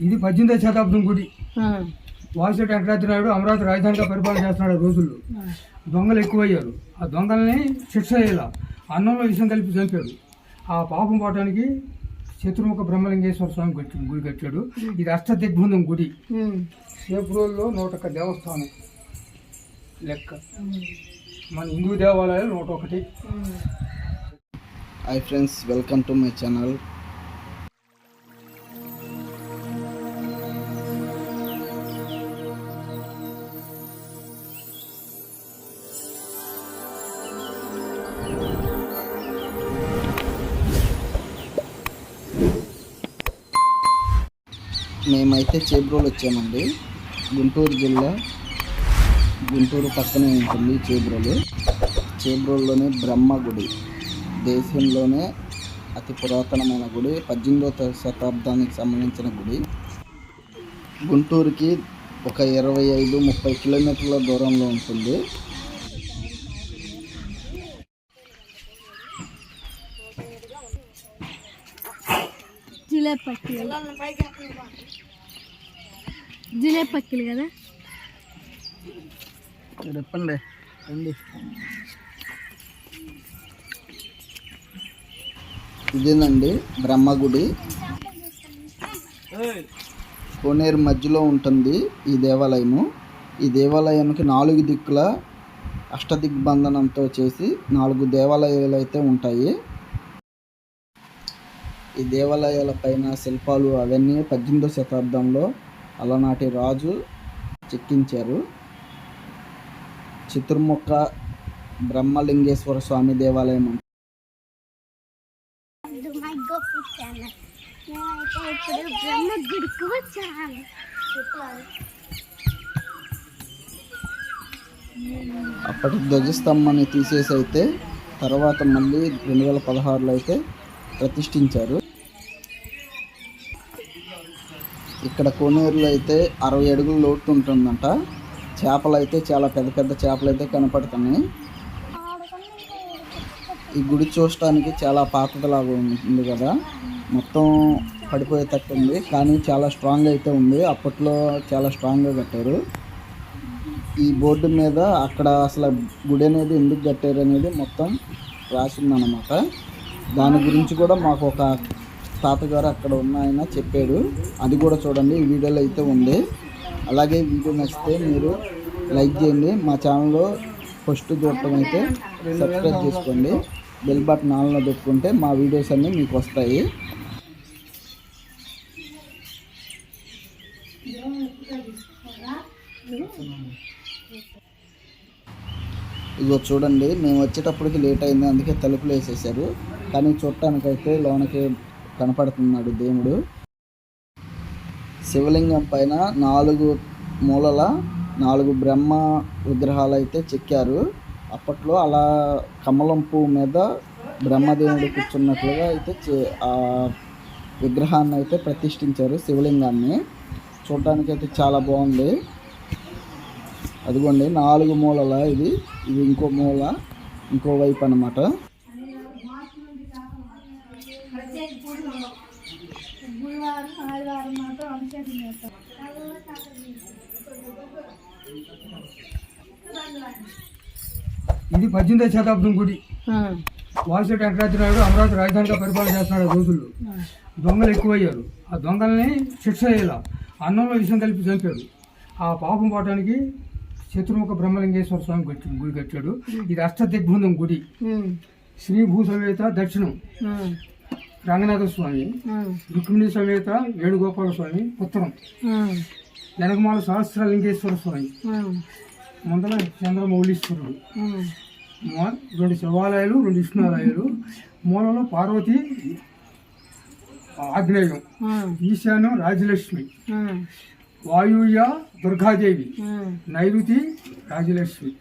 ఇది పద్దెనిమిదవ శతాబ్దం గుడి. ఆ, వాసిరెడ్డి వెంకటాద్రి నాయుడు అమరావతి రాజధానిగా పరిపాలన చేస్తున్నాడు ఆ. రోజుల్లో దొంగలు ఎక్కువయ్యారు. ఆ దొంగల్ని శిక్ష చేయాల అన్నంలో విషం కలిపి చంపాడు. ఆ పాపం పోవటానికి శత్రుముఖ బ్రహ్మలింగేశ్వర స్వామి కట్టి గుడి కట్టాడు. ఇది అష్టదిగ్బంధం గుడి. ఉమ్, సేపురోల్లో నూట ఒక్క దేవస్థానం లెక్క. మన హిందూ దేవాలయాలు నూట ఒకటి. Hi friends welcome to my channel. మేమైతే చేబ్రోలు వచ్చామండి. గుంటూరు జిల్లా గుంటూరు పక్కనే ఉంటుంది చేబ్రోలు. చేబ్రోల్లోనే బ్రహ్మ గుడి. దేశంలోనే అతి పురాతనమైన గుడి పద్దెనిమిదవ శతాబ్దానికి సంబంధించిన గుడి. గుంటూరుకి ఒక ఇరవై ఐదు ముప్పై కిలోమీటర్ల దూరంలో ఉంటుంది. పక్కలు. జిలేబీ పక్కలు కదా? చెప్పండి రండి. ఇదేనండి బ్రహ్మగుడి. కోనేరు మధ్యలో ఉంటుంది ఈ దేవాలయము. ఈ దేవాలయానికి నాలుగు దిక్కుల అష్టదిగ్బంధనంతో చేసి నాలుగు దేవాలయాలు అయితే ఉంటాయి. ఈ దేవాలయాల పైన శిల్పాలు అవన్నీ పద్దెనిమిదో శతాబ్దంలో అలనాటి రాజు చెక్కించారు. చతుర్ముఖ బ్రహ్మలింగేశ్వర స్వామి దేవాలయం అప్పటి ధ్వజస్తంభాన్ని తీసేసి అయితే తర్వాత మళ్ళీ రెండు వేల పదహారులో అయితే ప్రతిష్ఠించారు. ఇక్కడ కోనేరులో అయితే అరవై అడుగుల లోతు ఉంటుందంట. చేపలు అయితే చాలా పెద్ద పెద్ద చేపలు అయితే కనపడుతున్నాయి. ఈ గుడి చూడటానికి చాలా పాతదిలాగా ఉంది కదా. మొత్తం పడిపోయేటట్టు ఉంది. కానీ చాలా స్ట్రాంగ్ అయితే ఉంది. అప్పట్లో చాలా స్ట్రాంగ్గా కట్టారు. ఈ బోర్డు మీద అక్కడ అసలు గుడి అనేది ఎందుకు కట్టారు అనేది మొత్తం రాసిందనమాట దాని గురించి కూడా మాకు ఒక తాతగారు అక్కడ ఉన్న ఆయన చెప్పాడు. అది కూడా చూడండి ఈ వీడియోలో అయితే ఉంది. అలాగే వీడియో నచ్చితే మీరు లైక్ చేయండి. మా ఛానల్లో ఫస్ట్ చూడటం అయితే సబ్స్క్రైబ్ చేసుకోండి. బెల్ బటన్ ఆన్లో పెట్టుకుంటే మా వీడియోస్ అన్నీ మీకు వస్తాయి. ఇదిగో చూడండి మేము వచ్చేటప్పటికి లేట్ అయింది అందుకే తలుపులు వేసేసారు. కానీ చూడటానికైతే లోనకి కనపడుతున్నాడు దేవుడు. శివలింగం పైన నాలుగు మూలల నాలుగు బ్రహ్మ విగ్రహాలు అయితే చెక్కారు. అప్పట్లో అలా కమలం పువ్వు మీద బ్రహ్మదేవుడు కూర్చున్నట్లుగా అయితే చే- ఆ విగ్రహాన్ని అయితే ప్రతిష్ఠించారు శివలింగాన్ని. చూడటానికి అయితే చాలా బాగుంది. అదిగోండి నాలుగు మూలల ఇది ఇది ఇంకో మూల ఇంకో వైపు అన్నమాట. ఇది పద్దెనిమిదవ శతాబ్దం గుడి. ఆ, వాసిరెడ్డి వెంకటాద్రి నాయుడు అమరావతి రాజధానిగా పరిపాలన చేస్తున్నాడు రోజుల్లో. దొంగలు ఎక్కువయ్యారు. ఆ దొంగల్ని శిక్ష చేయాల అన్నంలో విషం కలిపి చంపాడు ఆ పాపం పోవటానికి శత్రుముఖ బ్రహ్మలింగేశ్వర స్వామి గుడి కట్టాడు. ఇది అష్టదిగ్బంధం గుడి. ఉమ్, శ్రీ భూ సమేత దక్షిణం రంగనాథ స్వామి రుక్మిణి సమేత వేణుగోపాల స్వామి ఉత్తరం వెనకమాల సహస్రలింగేశ్వర స్వామి. ముందర చంద్రమౌళీశ్వరుడు. రెండు శివాలయాలు రెండు విష్ణువాలయాలు మూలలో పార్వతి ఆగ్నేయం. ఈశాన్యం రాజలక్ష్మి. వాయువ్య దుర్గాదేవి. నైరుతి రాజలక్ష్మి.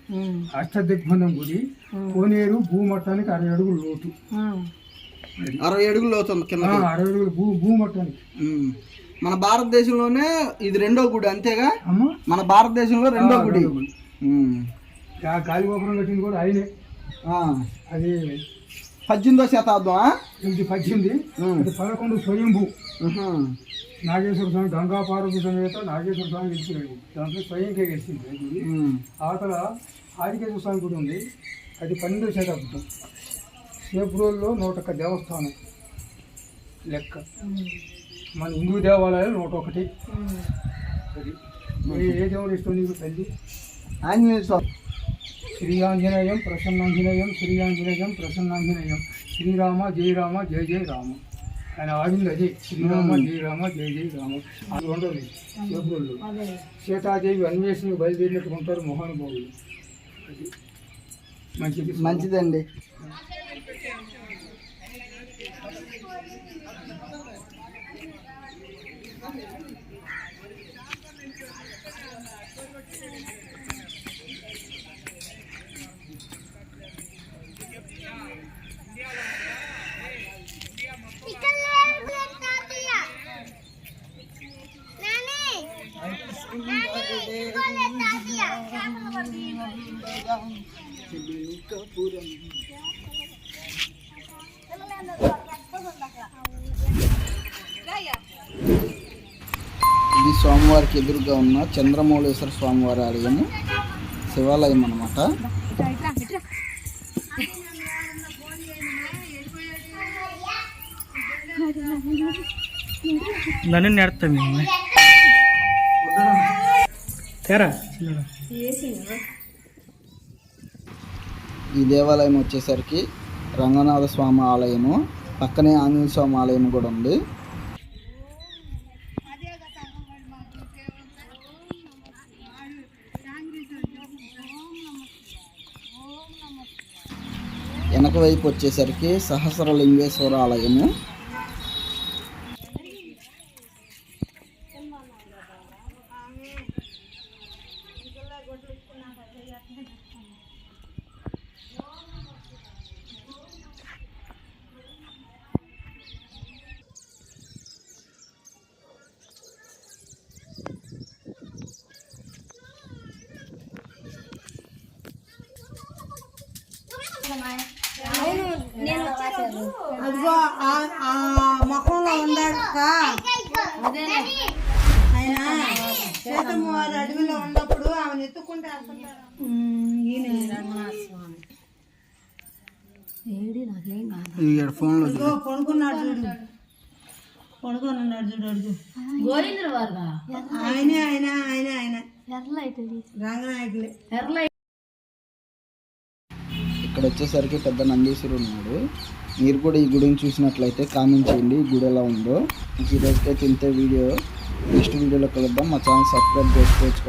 అష్టదిగ్బంధం గుడి. కోనేరు భూమట్టానికి అరవై అడుగులు లోతు. అరవై అడుగులు అవుతుంది కింద అరవై అడుగులు భూ భూమట్టానికి మన భారతదేశంలోనే ఇది రెండో గుడి అంతేగా? మన భారతదేశంలో రెండో గుడి. రెండో గుడి. ఉమ్. ఆ గాలి గోపురం కట్టింది కూడా ఆయనే. అది పద్దెనిమిదో శతాబ్దమా? ఇది పద్దెనిమిది. పదకొండు స్వయంభూ. నాగేశ్వర స్వామి గంగా పార్వతి సమేత నాగేశ్వర స్వామి గెలిచినాడు. దాంట్లో స్వయంకే గెలిచింది. అవతల ఆదికేశ్వర స్వామి గుడి ఉంది. అది పన్నెండవ శతాబ్దం. ఫిబ్రవరిలో నూట ఒక్క దేవస్థానం లెక్క. మన హిందూ దేవాలయాలు నూట ఒకటి ఏ- దేవుడు ఇష్టం నీకు తల్లి? ఆంజనేయ స్వామి. శ్రీ ఆంజనేయం ప్రసన్నాంజనేయం శ్రీ ఆంజనేయం ప్రసన్నాంజనేయం. శ్రీరామ జయ రామ జయ జయ రామ. ఆయన ఆడింది అదే. శ్రీరామ జయ రామ జయ జయ రామ. అది ఉండదు. ఫిబ్రవరిలో సీతాదేవి అన్వేషణకు బయలుదేరినట్టు ఉంటారు మహానుభావులు. మంచిది. మంచిదండి. ఇది స్వామివారికి ఎదురుగా ఉన్న చంద్రమౌళేశ్వర స్వామివారి ఆలయము శివాలయం అన్నమాట. నన్ను నేర్తా మేము తేరా. ఈ దేవాలయం వచ్చేసరికి రంగనాథ స్వామి ఆలయము పక్కనే ఆంజనేయ స్వామి ఆలయం కూడా ఉంది. వెనక వైపు వచ్చేసరికి సహస్రలింగేశ్వర ఆలయము. అదిగో ఆ- ఆ ముఖంలో ఉన్నాడు ఆయన సీతమ్మ వారి అడవిలో ఉన్నప్పుడు ఆమెను ఎత్తుకుంటే వెళ్తుంటాడు. ఈ ఫోన్లో ఇదిగో పడుకున్నాడు చూడు. పడుకొని ఉన్నాడు చూడు అడుగు. ఆయనే ఆయన ఆయన ఆయన. రంగనాయకులే. ఇక్కడ వచ్చేసరికి పెద్ద నందీశ్వరుడు ఉన్నాడు. మీరు కూడా ఈ గుడిని చూసినట్లయితే కామెంట్ చేయండి. ఈ గుడి ఎలా ఉందో. ఈ రోజుకైతే ఇంతే వీడియో. నెక్స్ట్ వీడియోలో కలుద్దాం. మా ఛానల్ సబ్స్క్రైబ్ చేసుకోవచ్చు.